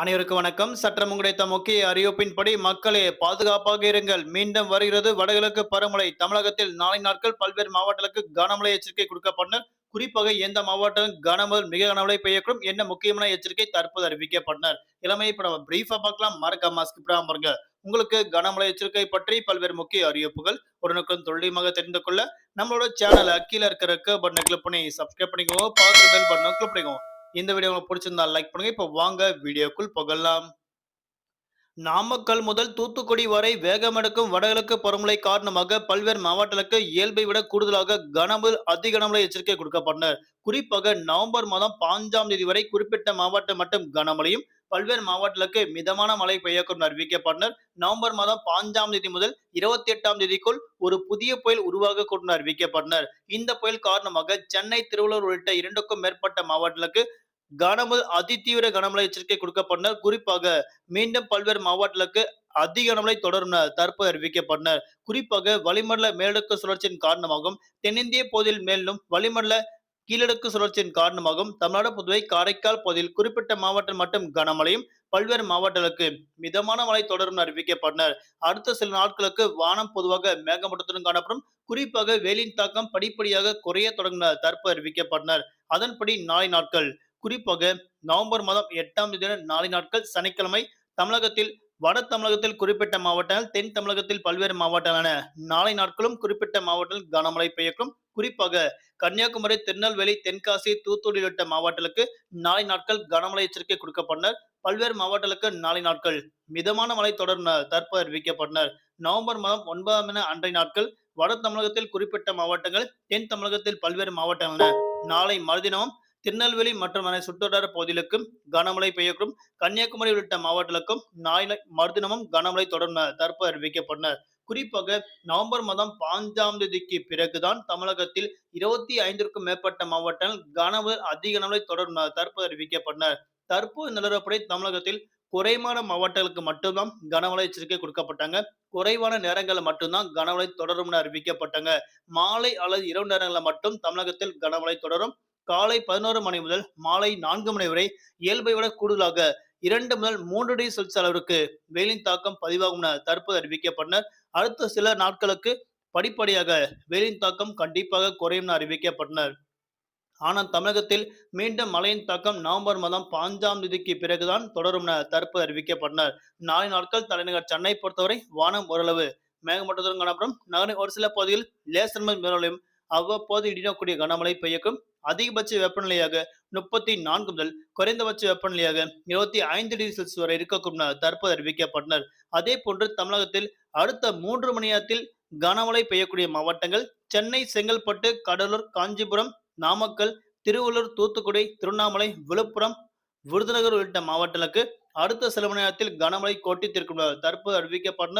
அனைவருக்கும் வணக்கம். சற்றம் கிடைத்த முக்கிய அறிவிப்பின்படி மக்களே பாதுகாப்பாக இருங்கள். மீண்டும் வருகிறது வடகிழக்கு பருவமழை. தமிழகத்தில் நாளை நாட்கள் பல்வேறு மாவட்டங்களுக்கு கனமழை எச்சரிக்கை கொடுக்கப்பட்டனர். குறிப்பாக எந்த மாவட்டம் கனமழை மிக கனமழை பெய்யக்கூடும். என்ன முக்கியமான எச்சரிக்கை தற்போது அறிவிக்கப்பட்டனர். இளமை இப்ப நம்ம பிரீஃபா பார்க்கலாம். மறக்காம ஸ்கிப் பாருங்க. உங்களுக்கு கனமழை எச்சரிக்கை பற்றி பல்வேறு முக்கிய அறிவிப்புகள் உடனுக்குடன் துல்லியமாக தெரிந்து கொள்ள நம்மளோட சேனல் அக்கீழ இருக்கிற பட்டனை கிளிக் பண்ணி சப்ஸ்கிரைப் பண்ணிக்கோங்க. பார்த்து பெல் பட்டனை கிளிக் பண்ணிக்கோங்க. இந்த வீடியோ உங்களுக்கு பிடிச்சிருந்தா லைக் பண்ணுங்க. இப்போ வாங்க வீடியோக்குள் புகழலாம் நாமக்கல் முதல் தூத்துக்குடி வரை வேகமெடுக்கும் வடகிழக்கு பருவமழை காரணமாக பல்வேறு மாவட்டங்களுக்கு இயல்பை விட கூடுதலாக கனமழை அதிக கனமழை எச்சரிக்கை கொடுக்கப்பட்டனர் குறிப்பாக நவம்பர் மாதம் பாஞ்சாம் தேதி வரை குறிப்பிட்ட மாவட்டம் மட்டும் கனமழையும் பல்வேறு மாவட்டங்களுக்கு மிதமான மழை பெய்யக்கூடும் அறிவிக்கப்பட்டனர் நவம்பர் மாதம் பாஞ்சாம் தேதி முதல் இருபத்தி எட்டாம் தேதிக்குள் ஒரு புதிய புயல் உருவாக கொண்டு அறிவிக்கப்பட்டனர் இந்த புயல் காரணமாக சென்னை திருவள்ளூர் உள்ளிட்ட இரண்டுக்கும் மேற்பட்ட மாவட்டங்களுக்கு கனமுதல் அதிதீவிர கனமழை எச்சரிக்கை கொடுக்கப்பட்டனர் குறிப்பாக மீண்டும் பல்வேறு மாவட்டங்களுக்கு அதிக கனமழை தொடரும் தற்போது அறிவிக்கப்பட்டனர் குறிப்பாக வளிமண்டல மேலடுக்கு சுழற்சியின் காரணமாகவும் தென்னிந்திய பகுதியில் மேலும் வளிமண்டல கீழடுக்கு சுழற்சியின் காரணமாகவும் தமிழ்நாடு புதுவை காரைக்கால் பகுதியில் குறிப்பிட்ட மாவட்டம் மட்டும் கனமழையும் பல்வேறு மாவட்டங்களுக்கு மிதமான மழை தொடரும் அறிவிக்கப்பட்டனர். அடுத்த சில நாட்களுக்கு வானம் பொதுவாக மேகமூட்டத்துடன் காணப்படும். குறிப்பாக வெயிலின் தாக்கம் படிப்படியாக குறைய தொடங்கின தற்போது அறிவிக்கப்பட்டனர். அதன்படி நாளை நாட்கள் குறிப்பாக நவம்பர் மாதம் எட்டாம் தேதி நாளை நாட்கள் சனிக்கிழமை தமிழகத்தில் வட தமிழகத்தில் குறிப்பிட்ட மாவட்டங்கள் தென் தமிழகத்தில் பல்வேறு மாவட்டங்களான நாளை நாட்களும் குறிப்பிட்ட மாவட்டங்கள் கனமழை பெய்யக்கும் குறிப்பாக கன்னியாகுமரி திருநெல்வேலி தென்காசி தூத்துக்குடி உள்ளிட்ட மாவட்டங்களுக்கு நாளை நாட்கள் கனமழை எச்சரிக்கை கொடுக்கப்பட்டனர். பல்வேறு மாவட்டங்களுக்கு நாளை நாட்கள் மிதமான மழை தொடர் என தற்போது அறிவிக்கப்பட்டனர். நவம்பர் மாதம் ஒன்பதாம் என அன்றைய நாட்கள் வட தமிழகத்தில் குறிப்பிட்ட மாவட்டங்கள் தென் தமிழகத்தில் பல்வேறு மாவட்டங்கள் நாளை மறுதினமும் திருநெல்வேலி மற்றும் அதனை சுற்றுவட்டார பகுதிகளுக்கும் கனமழை பெய்யக்கூடும். கன்னியாகுமரி உள்ளிட்ட மாவட்டங்களுக்கும் நாளை மறுதினமும் கனமழை தொடரும் என தற்போது அறிவிக்கப்பட்டனர். குறிப்பாக நவம்பர் மாதம் பாஞ்சாம் தேதிக்கு பிறகுதான் தமிழகத்தில் இருபத்தி ஐந்திற்கும் மேற்பட்ட மாவட்டங்கள் கனமழை அதிக கனமழை தொடரும் தற்போது அறிவிக்கப்பட்டனர் தற்போது நிலவரப்படி தமிழகத்தில் குறைவான மாவட்டங்களுக்கு மட்டும்தான் கனமழை எச்சரிக்கை கொடுக்கப்பட்டாங்க. குறைவான நேரங்களில் மட்டும்தான் கனமழை தொடரும் என அறிவிக்கப்பட்டாங்க. மாலை அல்லது இரவு நேரங்களில் மட்டும் தமிழகத்தில் கனமழை தொடரும். காலை பதினோரு மணி முதல் மாலை நான்கு மணி வரை இயல்பை விட கூடுதலாக இரண்டு முதல் மூன்று டிகிரி செல்சியஸ் அளவிற்கு வெயிலின் தாக்கம் பதிவாகும் என தற்போது அறிவிக்கப்பட்டனர் அடுத்த சில நாட்களுக்கு படிப்படியாக வெயிலின் தாக்கம் கண்டிப்பாக குறையும் என அறிவிக்கப்பட்டனர். ஆனால் தமிழகத்தில் மீண்டும் மழையின் தாக்கம் நவம்பர் மாதம் பாஞ்சாம் தேதிக்கு பிறகுதான் தொடரும் என தற்போது அறிவிக்கப்பட்டனர். நாளை நாட்கள் தலைநகர் சென்னை பொறுத்தவரை வானம் ஓரளவு மேகமூட்டத்துடன் காணப்படும். நகரின் ஒரு சில பகுதியில் லேசர் மேலும் அவ்வப்போது இடினக்கூடிய கனமழை பெய்யக்கும் அதிகபட்ச வெப்பநிலையாக முப்பத்தி நான்கு முதல் குறைந்தபட்ச வெப்பநிலையாக இருபத்தி ஐந்து டிகிரி செல்சியஸ் வரை இருக்கக்கூடும் என தற்போது அறிவிக்கப்பட்டனர் அதே போன்று தமிழகத்தில் அடுத்த மூன்று மணி நேரத்தில் கனமழை பெய்யக்கூடிய மாவட்டங்கள் சென்னை செங்கல்பட்டு கடலூர் காஞ்சிபுரம் நாமக்கல் திருவள்ளூர் தூத்துக்குடி திருவண்ணாமலை விழுப்புரம் விருதுநகர் உள்ளிட்ட மாவட்டங்களுக்கு அடுத்த சில மணி நேரத்தில் கனமழை கொட்டித்திருக்கும் தீர்க்கும் தற்போது அறிவிக்கப்பட்டனர்